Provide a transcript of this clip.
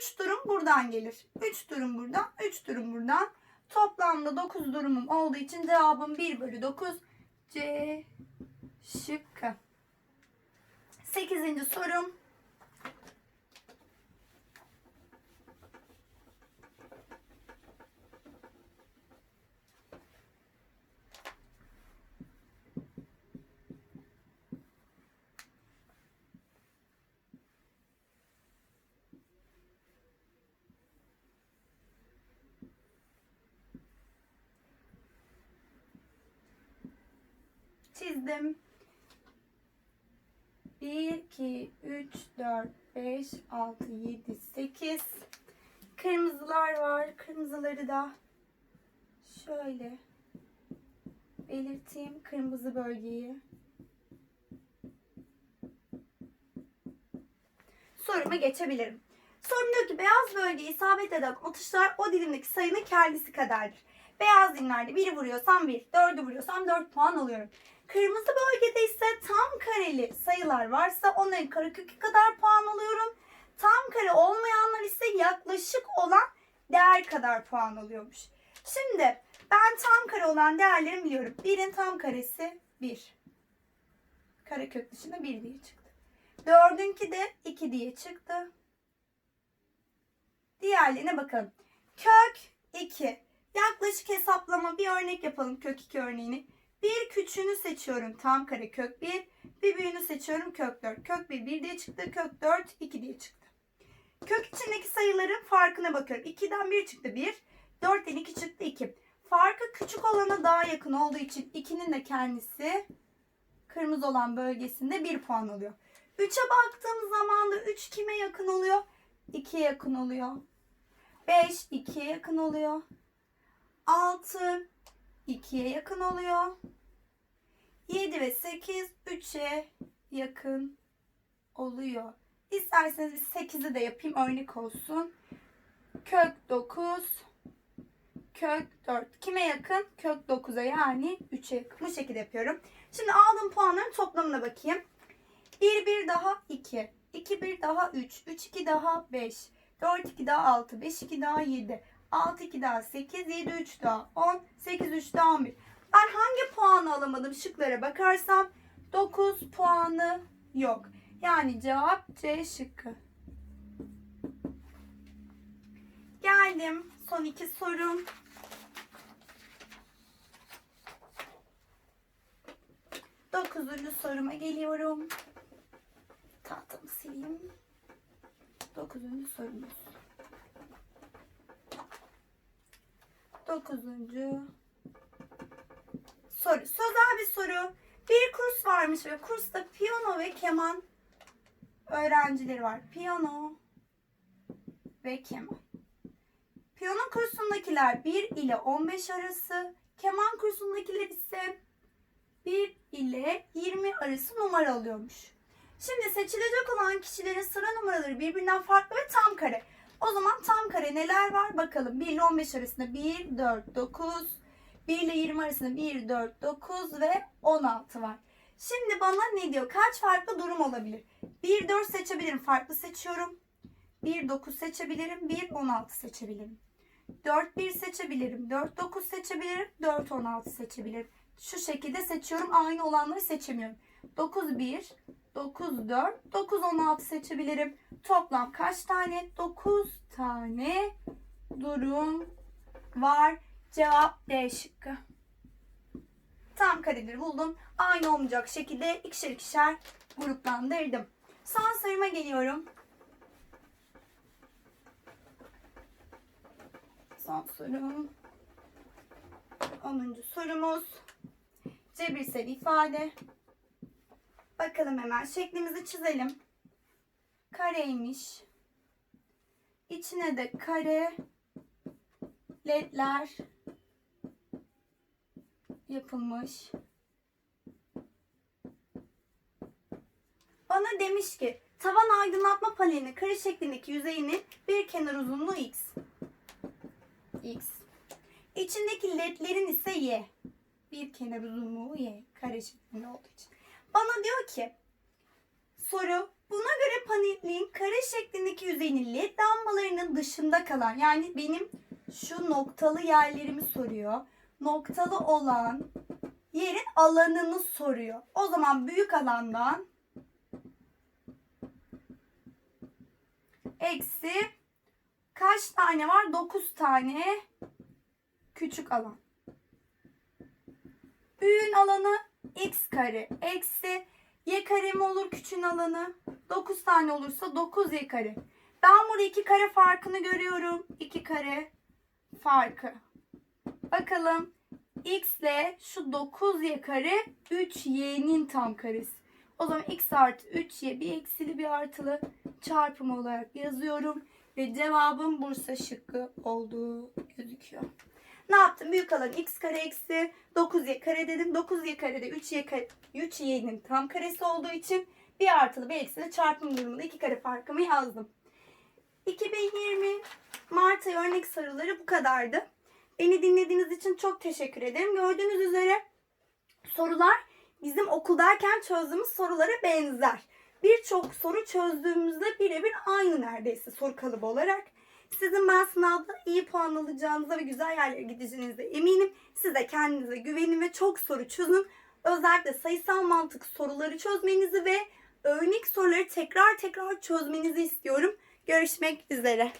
3 durum buradan gelir. 3 durum buradan, 3 durum buradan. Toplamda 9 durumum olduğu için cevabım 1 bölü 9 C şıkkı. 8. sorum. Çizdim. 1, 2, 3, 4, 5, 6, 7, 8. Kırmızılar var. Kırmızıları da şöyle belirteyim. Kırmızı bölgeyi. Soruma geçebilirim. Sorum diyor ki beyaz bölgeye isabet eden atışlar o dilimdeki sayının kendisi kadardır. Beyaz dilimlerde 1'i vuruyorsam 1, 4'ü vuruyorsam 4 puan alıyorum. Kırmızı bölgede ise tam kareli sayılar varsa onların karekökü kadar puan alıyorum. Tam kare olmayanlar ise yaklaşık olan değer kadar puan alıyormuş. Şimdi ben tam kare olan değerlerimi biliyorum. 1'in tam karesi 1. Karekök dışında 1 diye çıktı. 4'ünki de 2 diye çıktı. Diğerlerine bakalım. Kök 2. Yaklaşık hesaplama bir örnek yapalım kök 2 örneğini. Bir küçüğünü seçiyorum tam kare kök 1. Bir büyüğünü seçiyorum kök 4. Kök 1 1 diye çıktı. Kök 4 2 diye çıktı. Kök içindeki sayıların farkına bakıyorum. 2'den 1 çıktı 1. 4'ten 2 çıktı 2. Farkı küçük olana daha yakın olduğu için 2'nin de kendisi kırmızı olan bölgesinde 1 puan alıyor. 3'e baktığım zaman da 3 kime yakın oluyor? 2'ye yakın oluyor. 5 2'ye yakın oluyor. 6 2'ye yakın oluyor. 7 ve 8 3'e yakın oluyor. İsterseniz biz 8'i de yapayım örnek olsun. Kök 9 kök 4. Kime yakın? Kök 9'a yani 3'e yakın. Bu şekilde yapıyorum. Şimdi aldığım puanların toplamına bakayım. 1 1 daha 2. 2 1 daha 3. 3 2 daha 5. 4 2 daha 6. 5 2 daha 7. 6 2 daha 8. 7 3 daha 10. 8 3 daha 11. Ben hangi puanı alamadım şıklara bakarsam 9 puanı yok. Yani cevap C şıkkı. Geldim. Son iki sorum. Dokuzuncu soruma geliyorum. Tahtamı sileyim. Dokuzuncu sorumuz. Dokuzuncu soru. Sözel bir soru. Bir kurs varmış ve kursta piyano ve keman öğrencileri var. Piyano ve keman. Piyano kursundakiler 1 ile 15 arası, keman kursundakiler ise 1 ile 20 arası numara alıyormuş. Şimdi seçilecek olan kişilerin sıra numaraları birbirinden farklı ve tam kare. O zaman tam kare neler var bakalım. 1 ile 15 arasında 1, 4, 9, 1 ile 20 arasında 1, 4, 9 ve 16 var. Şimdi bana ne diyor? Kaç farklı durum olabilir? 1, 4 seçebilirim. Farklı seçiyorum. 1, 9 seçebilirim. 1, 16 seçebilirim. 4, 1 seçebilirim. 4, 9 seçebilirim. 4, 16 seçebilirim. Şu şekilde seçiyorum. Aynı olanları seçemiyorum. 9, 1, 9, 4, 9, 16 seçebilirim. Toplam kaç tane? 9 tane durum var. Cevap D şıkkı. Tam kareleri buldum. Aynı olmayacak şekilde ikişer ikişer gruplandırdım. Son soruma geliyorum. Son sorum. 10. sorumuz. Cebirsel ifade. Bakalım hemen şeklimizi çizelim. Kareymiş. İçine de kare ledler yapılmış. Bana demiş ki tavan aydınlatma panelinin kare şeklindeki yüzeyinin bir kenar uzunluğu x. x. İçindeki ledlerin ise y. Bir kenar uzunluğu y. Kare şeklinde olduğu için. Bana diyor ki soru buna göre panelin kare şeklindeki yüzeyinin led lambalarının dışında kalan yani benim şu noktalı yerlerimi soruyor. Noktalı olan yerin alanını soruyor. O zaman büyük alandan eksi kaç tane var? 9 tane küçük alan. Büyüğün alanı x kare eksi y kare mi olur küçüğün alanı? 9 tane olursa 9 y kare. Ben burada 2 kare farkını görüyorum. 2 kare farkı. Bakalım x ile şu 9y kare 3y'nin tam karesi. O zaman x artı 3y bir eksili bir artılı çarpım olarak yazıyorum. Ve cevabım Bursa şıkkı olduğu gözüküyor. Ne yaptım? Büyük alan x kare eksi 9y kare dedim. 9y kare de 3y kare, 3y'nin tam karesi olduğu için bir artılı bir eksili çarpım durumunda iki kare farkımı yazdım. 2020 Mart ayı örnek soruları bu kadardı. Beni dinlediğiniz için çok teşekkür ederim. Gördüğünüz üzere sorular bizim okuldayken çözdüğümüz sorulara benzer. Birçok soru çözdüğümüzde birebir aynı neredeyse soru kalıbı olarak. Sizin ben sınavda iyi puan alacağınıza ve güzel yerlere gideceğinize eminim. Siz de kendinize güvenin ve çok soru çözün. Özellikle sayısal mantık soruları çözmenizi ve örnek soruları tekrar tekrar çözmenizi istiyorum. Görüşmek üzere.